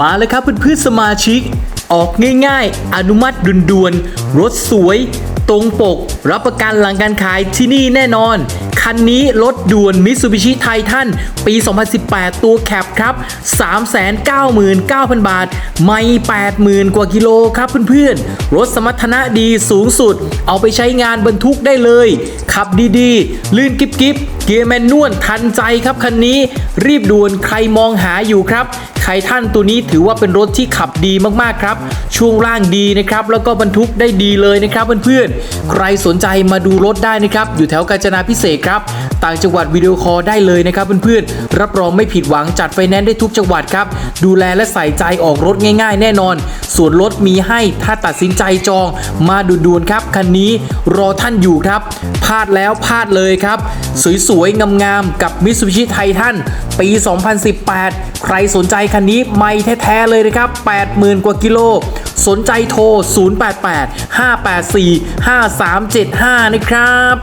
มาเลยครับเพื่อนๆสมาชิก ออกง่ายๆ อนุมัติด่วนๆรถสวย ตรงปก รับประกันหลังการขายที่นี่แน่นอน คันนี้รถด่วนมิ t ซูบิชิไททันปี 2018 ตัวแคปครับ 399,000 บาท ไม่ 80,000 กว่ากิโลครับเพื่อนๆ รถสมรรถนะดีสูงสุด เอาไปใช้งานบรรทุกได้เลย ขับดีๆ ลื่นกิ๊บกิ๊บเกียร์แมนนวลทันใจครับคันนี้ รีบด่วนใครมองหาอยู่ครับ ไททันตัวนี้ถือว่าเป็นรถที่ขับดีมากๆครับ ช่วงล่างดีนะครับ แล้วก็บรรทุกได้ดีเลยนะครับเพื่อนๆ ใครสนใจมาดูรถได้นะครับ อยู่แถวกาญจนาพิเศษครับ ต่างจังหวัดวิดีโอคอลได้เลยนะครับเพื่อนๆ รับรองไม่ผิดหวังจัดไฟแนนซ์ได้ทุกจังหวัดครับ ดูแลและใส่ใจออกรถง่ายๆ แน่นอน ส่วนรถมีให้ถ้าตัดสินใจจอง มาด่วนๆครับคันนี้รอท่านอยู่ครับพลาดแล้วพลาดเลยครับ สวยๆงามๆกับ Mitsubishi Titan ปี 2018 ใครสนใจคันนี้ไม่แท้ๆเลยนะครับ 80,000 กว่ากิโล สนใจโทร 088 584 5375 นะครับ